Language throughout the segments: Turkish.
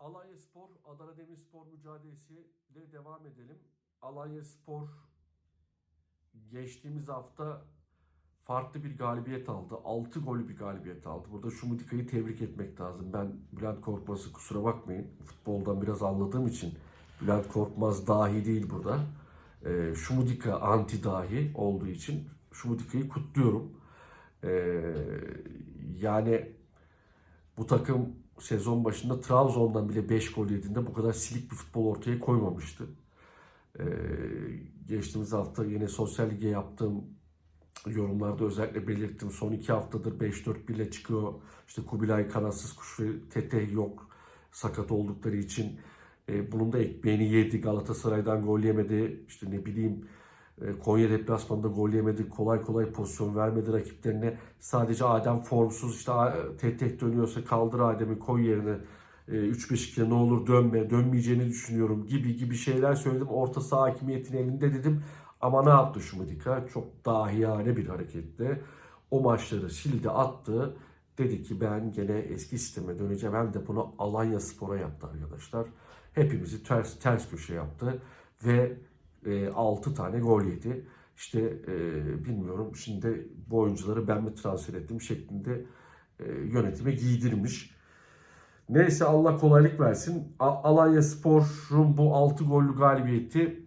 Alanya Spor, Adana Demirspor mücadelesiyle devam edelim. Alanya Spor geçtiğimiz hafta farklı bir galibiyet aldı. 6 golü bir galibiyet aldı. Burada Şumudika'yı tebrik etmek lazım. Ben Bülent Korkmaz'ı kusura bakmayın. Futboldan biraz anladığım için Bülent Korkmaz dahi değil burada. Ee, Şumudika anti dahi olduğu için Şumudika'yı kutluyorum. Ee, yani bu takım sezon başında Trabzon'dan bile 5 gol yediğinde bu kadar silik bir futbol ortaya koymamıştı. Ee, geçtiğimiz hafta yine sosyal lige yaptığım yorumlarda özellikle belirttim. Son iki haftadır 5-4-1 ile çıkıyor. İşte Kubilay kanatsız kuş ve Tete yok sakat oldukları için. Ee, bunun da ekmeğini yedi. Galatasaray'dan gol yemedi. İşte ne bileyim Konya deplasmanında gol yemedi. Kolay kolay pozisyon vermedi rakiplerine. Sadece Adem formsuz işte tek tek dönüyorsa kaldır Adem'i koy yerine. E, 3-5-2'ye ne olur dönme, dönmeyeceğini düşünüyorum gibi gibi şeyler söyledim. Orta saha hakimiyetinin elinde dedim. Ama ne yaptı Şumudika? Çok dahiyane bir hareketle o maçları sildi attı. Dedi ki ben gene eski sisteme döneceğim. Hem de bunu Alanya Spor'a yaptı arkadaşlar. Hepimizi ters ters köşe yaptı. Ve e, 6 tane gol yedi. İşte e, bilmiyorum şimdi bu oyuncuları ben mi transfer ettim şeklinde e, yönetime giydirmiş. Neyse Allah kolaylık versin. A- Alanya Spor'un bu 6 gollü galibiyeti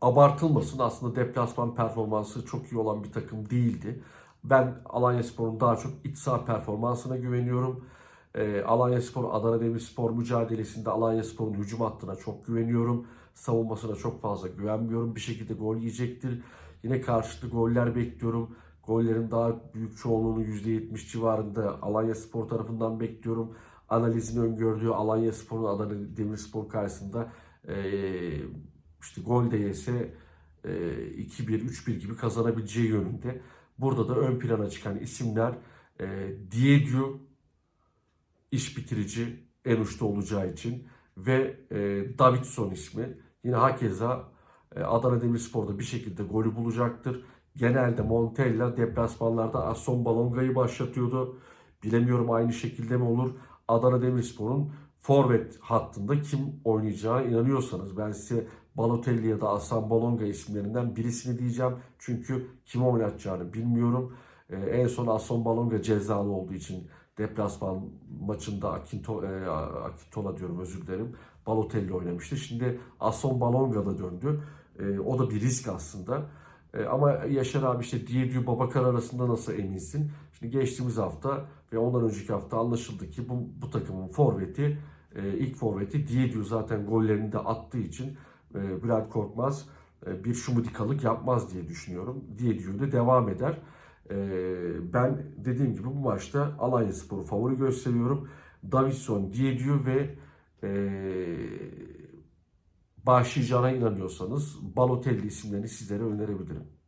abartılmasın. Aslında deplasman performansı çok iyi olan bir takım değildi. Ben Alanya Spor'un daha çok iç saha performansına güveniyorum. Ee, Alanya Spor, Adana Demirspor mücadelesinde Alanya Spor'un hücum hattına çok güveniyorum. Savunmasına çok fazla güvenmiyorum. Bir şekilde gol yiyecektir. Yine karşılıklı goller bekliyorum. Gollerin daha büyük çoğunluğunu %70 civarında Alanya Spor tarafından bekliyorum. Analizini öngördüğü Alanya Spor'un Adana Demirspor karşısında ee, işte gol de yese e, 2-1, 3-1 gibi kazanabileceği yönünde. Burada da ön plana çıkan isimler e, Diediu iş bitirici en uçta olacağı için ve e, Davidson ismi yine hakeza e, Adana Demirspor'da bir şekilde golü bulacaktır. Genelde Montella deplasmanlarda Asson Balonga'yı başlatıyordu. Bilemiyorum aynı şekilde mi olur. Adana Demirspor'un forvet hattında kim oynayacağı inanıyorsanız ben size Balotelli ya da Aslan Balonga isimlerinden birisini diyeceğim. Çünkü kim oynatacağını bilmiyorum. Ee, en son Aslan Balonga cezalı olduğu için deplasman maçında Akinto, e, Akintola diyorum özür dilerim. Balotelli oynamıştı. Şimdi Aslan Balonga da döndü. E, o da bir risk aslında. E, ama Yaşar abi işte Diediu Babakar arasında nasıl eminsin? Şimdi geçtiğimiz hafta ve ondan önceki hafta anlaşıldı ki bu, bu takımın forveti e, ilk forveti Diediu zaten gollerini de attığı için e, Bülent Korkmaz e, bir şumudikalık yapmaz diye düşünüyorum. Diediu de devam eder. E, ben dediğim gibi bu maçta Alanya Spor'u favori gösteriyorum. Davidson, Diediu ve e, başlayacağına inanıyorsanız Balotelli isimlerini sizlere önerebilirim.